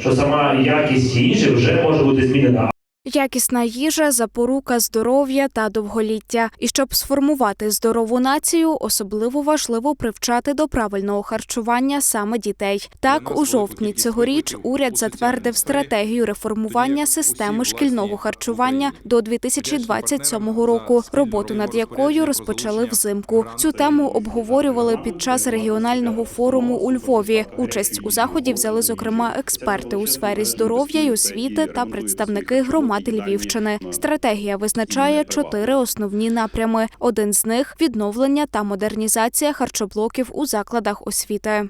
що сама якість їжі вже може бути змінена. Якісна їжа запорука здоров'я та довголіття. І щоб сформувати здорову націю, особливо важливо привчати до правильного харчування саме дітей. Так, у жовтні цьогоріч уряд затвердив стратегію реформування системи шкільного харчування до 2027 року, роботу над якою розпочали взимку. Цю тему обговорювали під час регіонального форуму у Львові. Участь у заході взяли зокрема експерти у сфері здоров'я й освіти та представники громади Львівщини. Стратегія визначає чотири основні напрями. Один з них відновлення та модернізація харчоблоків у закладах освіти.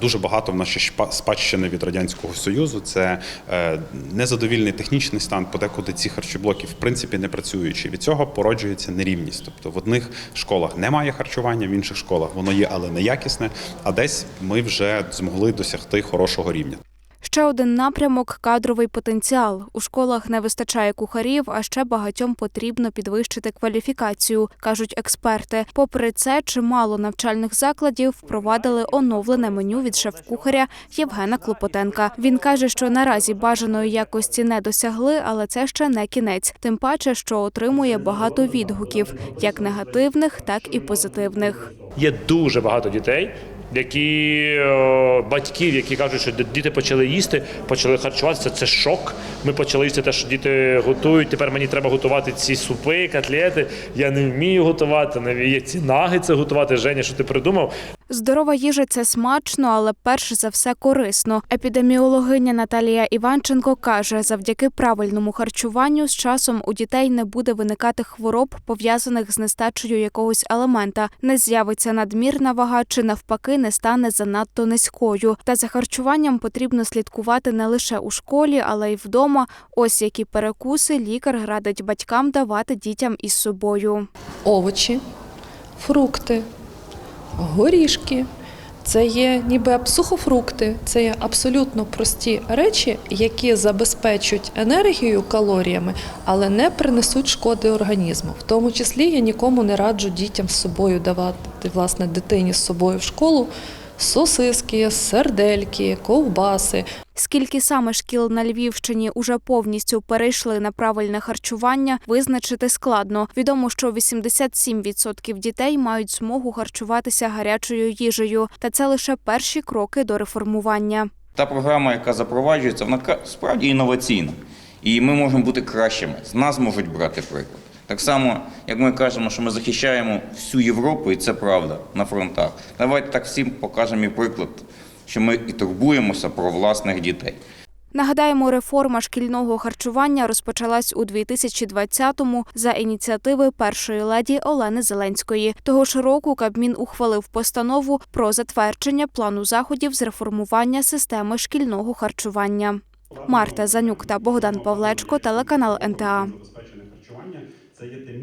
Дуже багато в нас ще спадщини від радянського союзу. Це е, незадовільний технічний стан, подекуди ці харчоблоки в принципі не працюючі. Від цього породжується нерівність. Тобто в одних школах немає харчування, в інших школах воно є, але неякісне. А десь ми вже змогли досягти хорошого рівня. Ще один напрямок кадровий потенціал. У школах не вистачає кухарів, а ще багатьом потрібно підвищити кваліфікацію, кажуть експерти. Попри це, чимало навчальних закладів впровадили оновлене меню від шеф-кухаря Євгена Клопотенка. Він каже, що наразі бажаної якості не досягли, але це ще не кінець. Тим паче, що отримує багато відгуків, як негативних, так і позитивних. Є дуже багато дітей, які е, батьків, які кажуть, що діти почали їсти, почали харчуватися. Це шок. Ми почали їсти те, що діти готують. Тепер мені треба готувати ці супи, котлети. Я не вмію готувати, не є ці нагетси готувати. Женя, що ти придумав? Здорова їжа це смачно, але перш за все корисно. Епідеміологиня Наталія Іванченко каже, завдяки правильному харчуванню з часом у дітей не буде виникати хвороб, пов'язаних з нестачею якогось елемента, не з'явиться надмірна вага чи навпаки не стане занадто низькою. Та за харчуванням потрібно слідкувати не лише у школі, але й вдома. Ось які перекуси лікар радить батькам давати дітям із собою. овочі, фрукти, горішки. Це є ніби сухофрукти, це є абсолютно прості речі, які забезпечують енергію калоріями, але не принесуть шкоди організму. В тому числі я нікому не раджу дітям з собою давати, власне, дитині з собою в школу сосиски, сердельки, ковбаси. Скільки саме шкіл на Львівщині уже повністю перейшли на правильне харчування, визначити складно. Відомо, що 87% дітей мають змогу харчуватися гарячою їжею, та це лише перші кроки до реформування. Та програма, яка запроваджується, вона справді інноваційна. І ми можемо бути кращими. З нас можуть брати приклад. Так само, як ми кажемо, що ми захищаємо всю Європу, і це правда на фронтах. Давайте так всім покажемо і приклад, що ми і турбуємося про власних дітей. Нагадаємо, реформа шкільного харчування розпочалась у 2020-му за ініціативи першої леді Олени Зеленської. Того ж року Кабмін ухвалив постанову про затвердження плану заходів з реформування системи шкільного харчування. Марта Занюк та Богдан Павлечко, телеканал НТА. Séllate